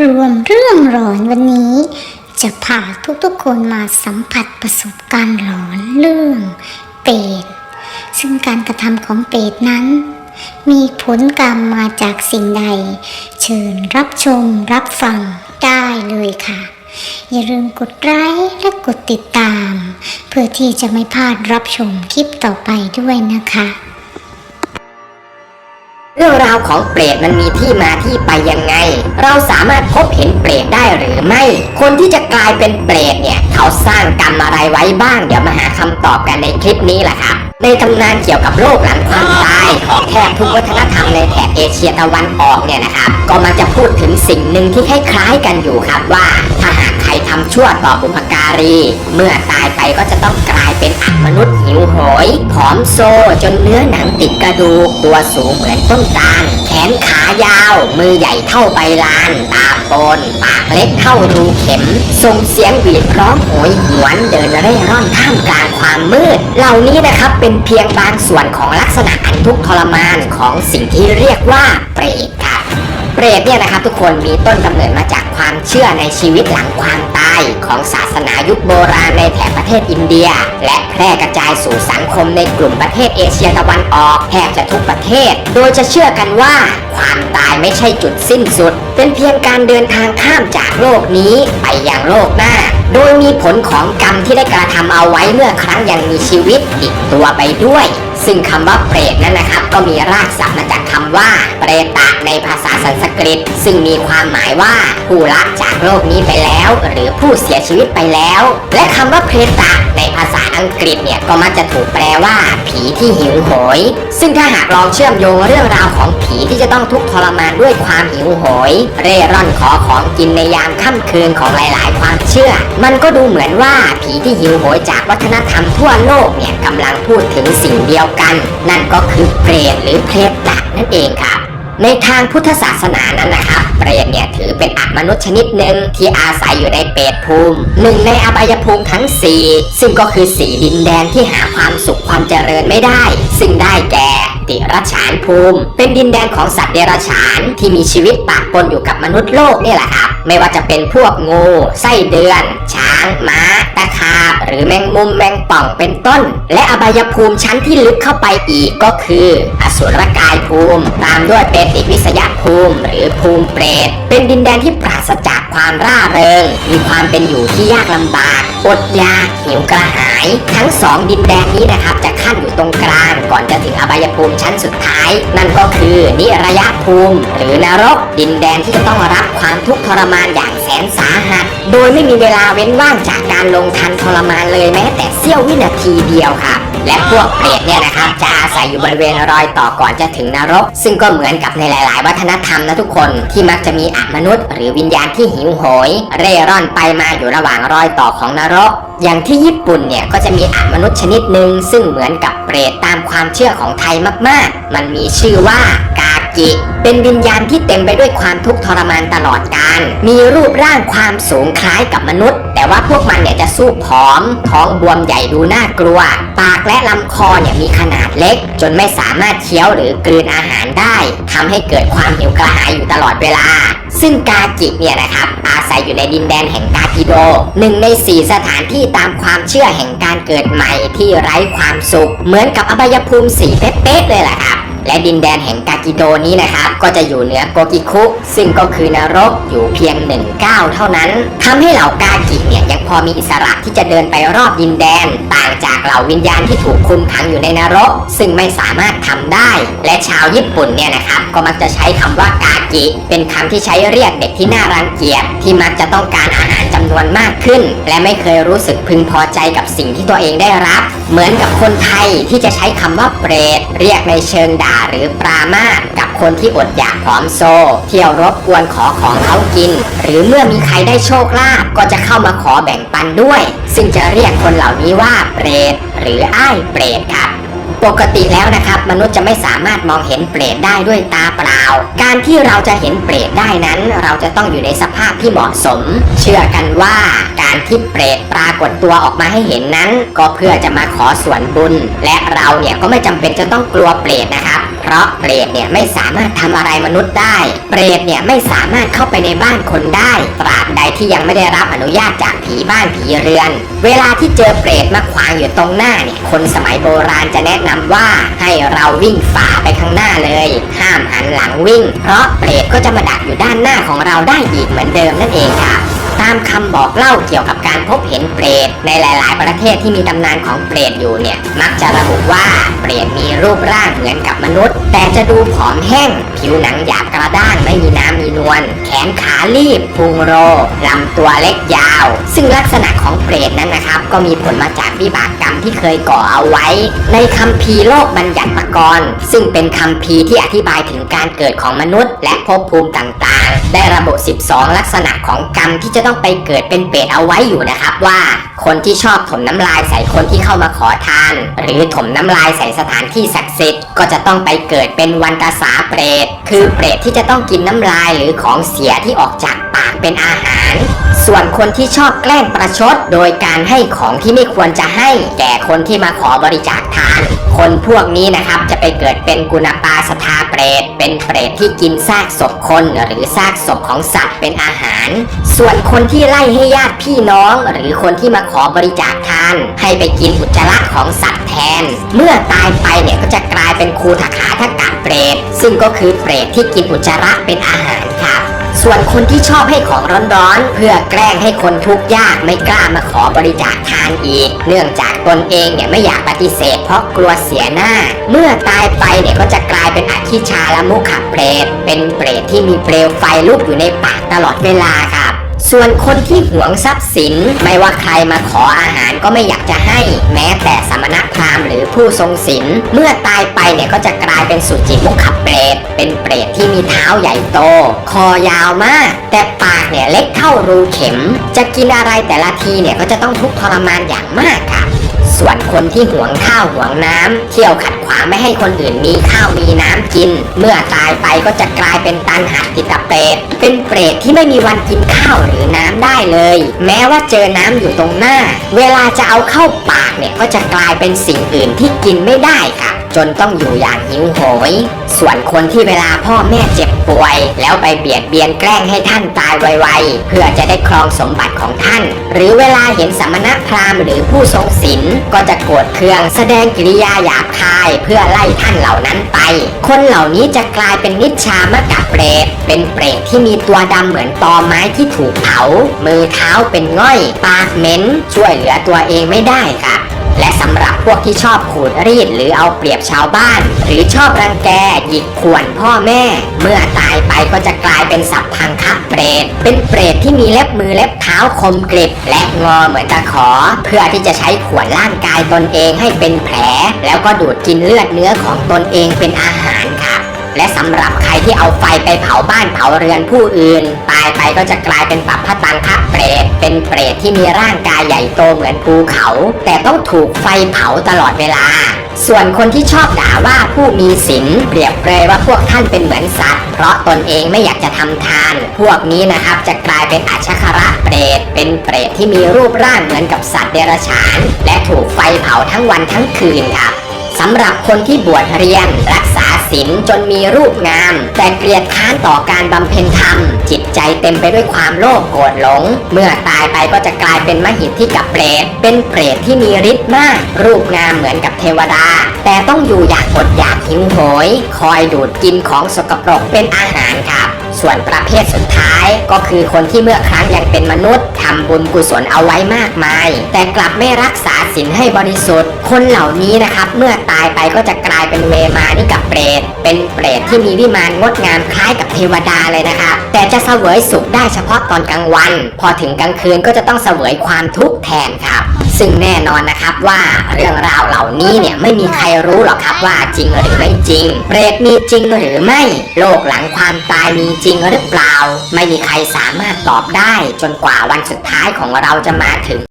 รวมเรื่องหลอนวันนี้ จะพาทุกๆคนมาสัมผัสประสบการณ์หลอนเรื่องเปรตซึ่งการกระทำของเปรตนั้น มีผลกรรมมาจากสิ่งใด เชิญรับชมรับฟังได้เลยค่ะ อย่าลืมกดไลค์และกดติดตาม เพื่อที่จะไม่พลาดรับชมคลิปต่อไปด้วยนะคะ เรื่องราวของเปรตมันมีที่มาที่ไปยังไง เราสามารถพบเห็นเปรตได้หรือไม่ คนที่จะกลายเป็นเปรตเนี่ย เขาสร้างกรรมอะไรไว้บ้าง เดี๋ยวมาหาคำตอบกันในคลิปนี้แหละครับในตำนานเกี่ยวกับโรคหลังความตายของแทบทุกวัฒนธรรมในแถบเอเชียตะวันออกเนี่ยนะครับก็มักจะพูดถึงสิ่งหนึ่งที่คล้ายๆกันอยู่ครับว่าถ้าหากใครทำชั่วต่อบุพการี เมื่อตายไปก็จะต้องกลายเป็นอัมนุษย์หิวโหยผอมโซจนเนื้อหนังติดกระดูกตัวสูงเหมือนต้นตาลแขนขายาว มือใหญ่เท่าใบลาน ตาโปนปากเล็กเท่ารูเข็ม ส่งเสียงหวีดร้องโหยหวนเดินเร่ร่อนท่ามกลางความมืด เหล่านี้นะครับเป็นเพียงบางส่วนของลักษณะอันทุกทรมานของสิ่งที่เรียกว่าเปรตครับ เปรตเนี่ยนะครับทุกคนมีต้นกำเนิดมาจากความเชื่อในชีวิตหลังความตายของศาสนายุคโบราณในแถบประเทศอินเดีย และแพร่กระจายสู่สังคมในกลุ่มประเทศเอเชียตะวันออกแทบจะทุกประเทศ โดยจะเชื่อกันว่า ความตายไม่ใช่จุดสิ้นสุด เป็นเพียงการเดินทางข้ามจากโลกนี้ไปยังโลกหน้า โดยมีผลของกรรมที่ได้กระทำเอาไว้เมื่อครั้งยังมีชีวิตติดตัวไปด้วย ซึ่งคำว่าเปรตนั้นนะครับ ก็มีรากศัพท์มาจากคำว่าเปรตะในภาษาสันสกฤต ซึ่งมีความหมายว่าผู้ละจากโลกนี้ไปแล้ว หรือผู้เสียชีวิตไปแล้ว และคำว่าเพรตะในภาษาอังกฤษเนี่ยก็มักจะถูกแปลว่า ผีที่หิวโหย ซึ่งถ้าหากลองเชื่อมโยงเรื่องราวของผีที่จะต้องทุกข์ทรมานด้วยความหิวโหย เร่ร่อนขอของกินในยามค่ำคืนของหลายๆ ความเชื่อ มันก็ดูเหมือนว่าผีที่หิวโหยจากวัฒนธรรมทั่วโลกเนี่ยกำลังพูดถึงสิ่งเดียวกัน นั่นก็คือเปรตหรือเพรตะนั่นเองครับ ในทางพุทธศาสนานั้นนะครับ เปรตเนี่ยถือเป็นอมนุษย์ชนิดหนึ่งที่อาศัยอยู่ในเปรตภูมิหนึ่งในอบายภูมิทั้ง 4 ซึ่งก็คือสีดินแดนที่หาความสุขความเจริญไม่ได้ ซึ่งได้แก่ติรัจฉานภูมิ เป็นดินแดนของสัตว์เดรัจฉานที่มีชีวิตปะปนอยู่กับมนุษย์โลกนี่แหละครับไม่ว่าจะเป็นพวกงูไส้เดือนช้าง ม้าตะขาบหรือแมงมุมแมงป่องเป็นต้น และอบายภูมิชั้นที่ลึกเข้าไปอีกก็คือ อสุรกายภูมิ ตามด้วยเปรติวิสยภูมิ หรือภูมิเปรต เป็นดินแดนที่ปราศจากความร่าเริง มีความเป็นอยู่ที่ยากลำบากอดอยากหิวกระหาย ทั้งสองดินแดนนี้นะครับจะขั้นอยู่ตรงกลาง ก่อนจะถึงอบายภูมิชั้นสุดท้าย นั่นก็คือนิรยภูมิ หรือนรก ดินแดนที่จะต้องรับความทุกข์ทรมานอย่าง สนสาหัส โดยไม่มีเวลาเว้นว่างจากการลงทันทรมานเลยแม้แต่เสี้ยววินาทีเดียวครับและพวกเปรตเนี่ยนะครับจะอาศัยอยู่บริเวณรอยต่อก่อนจะถึงนรก ซึ่งก็เหมือนกับในหลาย ๆ วัฒนธรรมนะทุกคนที่มักจะมีอมนุษย์ หรือวิญญาณที่หิวโหย เร่ร่อนไปมาอยู่ระหว่างรอยต่อของนรก อย่างที่ญี่ปุ่นเนี่ยก็จะมีอมนุษย์ชนิดหนึ่งซึ่งเหมือนกับเปรตตามความเชื่อของไทยมาก ๆ มันมีชื่อว่า กากิเป็นวิญญาณที่เต็มไปด้วยความทุกข์ทรมานตลอดกาลมีรูปร่างความสูงคล้ายกับมนุษย์ แต่ว่าพวกมันเนี่ยจะสู้ผอม ท้องบวมใหญ่ดูน่ากลัว ปากและลำคอเนี่ยมีขนาดเล็ก จนไม่สามารถเคี้ยวหรือกลืนอาหารได้ทำให้เกิดความหิวกระหายอยู่ตลอดเวลา ซึ่งกากิเนี่ยนะครับอาศัยอยู่ในดินแดนแห่งกากิโดหนึ่งในสี่สถานที่ตามความเชื่อแห่งการเกิดใหม่ที่ไร้ความสุข เหมือนกับอบายภูมิสีเป๊ะๆเลยแหละครับ และดินแดนแห่งกากิโดนี้นะครับ ก็จะอยู่เหนือโกกิคุ ซึ่งก็คือนรกอยู่เพียงหนึ่งก้าวเท่านั้นทำให้เหล่ากากิเนี่ยยังพอมีอิสระที่จะเดินไปรอบดินแดน ต่างจากเหล่าวิญญาณที่ถูกคุมขังอยู่ในนรก ซึ่งไม่สามารถทำได้ และชาวญี่ปุ่นเนี่ยนะครับก็มักจะใช้คำว่ากากิ เป็นคำที่ใช้เรียกเด็กที่น่ารังเกียจที่มักจะต้องการอาหารจำนวนมากขึ้น และไม่เคยรู้สึกพึงพอใจกับสิ่งที่ตัวเองได้รับ เหมือนกับคนไทยที่จะใช้คำว่าเปรตเรียกในเชิงดาด่าหรือปรามาสกับคนที่อดอยากผอมโซ เที่ยวรบกวนขอของเขากิน หรือเมื่อมีใครได้โชคลาภก็จะเข้ามาขอแบ่งปันด้วย ซึ่งจะเรียกคนเหล่านี้ว่าเปรตหรืออ้ายเปรตครับ ปกติแล้วนะครับมนุษย์จะไม่สามารถมองเห็นเปรตได้ด้วยตาเปล่า การที่เราจะเห็นเปรตได้นั้น เราจะต้องอยู่ในสภาพที่เหมาะสม เชื่อกันว่าการที่เปรตปรากฏตัวออกมาให้เห็นนั้น ก็เพื่อจะมาขอส่วนบุญ และเราเนี่ยก็ไม่จำเป็นจะต้องกลัวเปรตนะครับเพราะเปรตเนี่ยไม่สามารถทำอะไรมนุษย์ได้ เปรตเนี่ยไม่สามารถเข้าไปในบ้านคนได้ ตราบใดที่ยังไม่ได้รับอนุญาตจากผีบ้านผีเรือน เวลาที่เจอเปรตมาขวางอยู่ตรงหน้าเนี่ยคนสมัยโบราณจะแนะนำว่าให้เราวิ่งฝ่าไปข้างหน้าเลย ห้ามหันหลังวิ่ง เพราะเปรตก็จะมาดักอยู่ด้านหน้าของเราได้อีกเหมือนเดิมนั่นเองครับตามคำบอกเล่าเกี่ยวกับการพบเห็นเปรตในหลาย ๆ ประเทศที่มีตำนานของเปรตอยู่เนี่ย มักจะระบุว่าเปรตมีรูปร่างเหมือนกับมนุษย์ แต่จะดูผอมแห้ง ผิวหนังหยาบกระด้างไม่มีน้ำมีนวลแขนขาลีบพุงโรลำตัวเล็กยาว ซึ่งลักษณะของเปรตนั้นนะครับ ก็มีผลมาจาก วิบากกรรมที่เคยก่อเอาไว้ ในคัมภีร์โลกบัญญัติกรซึ่งเป็นคัมภีร์ที่อธิบายถึงการเกิดของมนุษย์ และภพภูมิต่างๆ ได้ระบุ 12 ลักษณะของกรรมที่จะต้องไปเกิดเป็นเปรตเอาไว้อยู่นะครับว่า คนที่ชอบถมน้ำลายใส่คนที่เข้ามาขอทาน หรือถมน้ำลายใส่สถานที่ศักดิ์สิทธิ์ก็จะต้องไปเกิดเป็นวันตาสาเปรตคือเปรตที่จะต้องกินน้ำลายหรือของเสียที่ออกจากากเป็นอาหาร ส่วนคนที่ชอบแกล้งประชด โดยการให้ของที่ไม่ควรจะให้ แก่คนที่มาขอบริจาคทาน คนพวกนี้นะครับจะไปเกิดเป็นกุณปาสทาเปรต เป็นเปรตที่กินซากศพคนหรือซากศพของสัตว์เป็นอาหาร ส่วนคนที่ไล่ให้ญาติพี่น้อง หรือคนที่มาขอบริจาคทาน ให้ไปกินอุจจาระของสัตว์แทน เมื่อตายไปเนี่ยก็จะกลายเป็นคูถาขาทกะเปรต ซึ่งก็คือเปรตที่กินอุจจาระเป็นอาหารครับ ส่วนคนที่ชอบให้ของร้อนๆ เพื่อแกล้งให้คนทุกข์ยากไม่กล้ามาขอบริจาคทานอีก เนื่องจากตนเองเนี่ยไม่อยากปฏิเสธ เพราะกลัวเสียหน้า เมื่อตายไปเนี่ยก็จะกลายเป็นอคิชาละมุขเปรตเป็นเปรตที่มีเปลวไฟลุกอยู่ในปากตลอดเวลาครับ ส่วนคนที่หวงทรัพย์สินไม่ว่าใครมาขออาหารก็ไม่อยากจะให้แม้แต่สมณพราหมณ์หรือผู้ทรงศีลเมื่อตายไปเนี่ยก็จะกลายเป็นสุจิมุขเปรตเป็นเปรตที่มีเท้าใหญ่โต คอยาวมาก แต่ปากเนี่ยเล็กเท่ารูเข็ม จะกินอะไรแต่ละทีเนี่ยก็จะต้องทุกข์ทรมานอย่างมากค่ะ ส่วนคนที่หวงข้าวหวงน้ำเที่ยวขัดขวางไม่ให้คนอื่นมีข้าวมีน้ำกิน เมื่อตายไปก็จะกลายเป็นตันหัดติตเปรตเป็นเปรตที่ไม่มีวันกินข้าวหรือน้ำได้เลย แม้ว่าเจอน้ำอยู่ตรงหน้า เวลาจะเอาเข้าปากเนี่ยก็จะกลายเป็นสิ่งอื่นที่กินไม่ได้ค่ะ จนต้องอยู่อย่างหิวโหย ส่วนคนที่เวลาพ่อแม่เจ็บป่วย แล้วไปเบียดเบียนแกล้งให้ท่านตายไวๆ เพื่อจะได้ครองสมบัติของท่าน หรือเวลาเห็นสมณพราหมณ์หรือผู้ทรงศีลก็จะโกรธเคืองแสดงกิริยาหยาบคายเพื่อไล่ท่านเหล่านั้นไป คนเหล่านี้จะกลายเป็นนิชชามกะเปรตเป็นเปรตที่มีตัวดำเหมือนตอไม้ที่ถูกเผา มือเท้าเป็นง่อย ปากเหม็น ช่วยเหลือตัวเองไม่ได้ค่ะ และสำหรับพวกที่ชอบขูดรีดหรือเอาเปรียบชาวบ้าน หรือชอบรังแกหยิกข่วนพ่อแม่ เมื่อตายไปก็จะกลายเป็นสัพพังคะเปรตเป็นเปรตที่มีเล็บมือเล็บเท้าคมกริบและงอเหมือนตะขอ เพื่อที่จะใช้ข่วนร่างกายตนเองให้เป็นแผล แล้วก็ดูดกินเลือดเนื้อของตนเองเป็นอาหาร และสำหรับใครที่เอาไฟไปเผาบ้านเผาเรือนผู้อื่น ตายไปก็จะกลายเป็นปัปพตังคะเปรตเป็นเปรตที่มีร่างกายใหญ่โตเหมือนภูเขา แต่ต้องถูกไฟเผาตลอดเวลา ส่วนคนที่ชอบด่าว่าผู้มีศีลเปรียบเปรยว่าพวกท่านเป็นเหมือนสัตว์ เพราะตนเองไม่อยากจะทำทาน พวกนี้นะครับจะกลายเป็นอาชคระเปรต เป็นเปรตที่มีรูปร่างเหมือนกับสัตว์เดรัจฉาน และถูกไฟเผาทั้งวันทั้งคืนครับสำหรับคนที่บวชเรียนรักษา ศีลจนมีรูปงาม แต่เกลียดค้านต่อการบำเพ็ญธรรม จิตใจเต็มไปด้วยความโลภโกรธหลง เมื่อตายไปก็จะกลายเป็นมหิทธิกับเปรตเป็นเปรตที่มีฤทธิ์มาก รูปงามเหมือนกับเทวดา แต่ต้องอยู่อย่างอดอยากหิวโหย คอยดูดกินของสกปรกเป็นอาหารครับ ส่วนประเภทสุดท้าย ก็คือคนที่เมื่อครั้งยังเป็นมนุษย์ทำบุญกุศลเอาไว้มากมาย แต่กลับไม่รักษาศีลให้บริสุทธิ์ คนเหล่านี้นะครับเมื่อตายไปก็จะกลายเป็นเวมานิกับเปรต เป็นเปรตที่มีวิมานงดงามคล้ายกับเทวดาเลยนะครับแต่จะเสวยสุขได้เฉพาะตอนกลางวัน พอถึงกลางคืนก็จะต้องเสวยความทุกข์แทนครับ ซึ่งแน่นอนนะครับว่าเรื่องราวเหล่านี้เนี่ยไม่มีใครรู้หรอกครับว่าจริงหรือไม่จริงเปรตมีจริงหรือไม่ โลกหลังความตายมีจริงหรือเปล่า ไม่มีใครสามารถตอบได้ จนกว่าวันสุดท้ายของเราจะมาถึง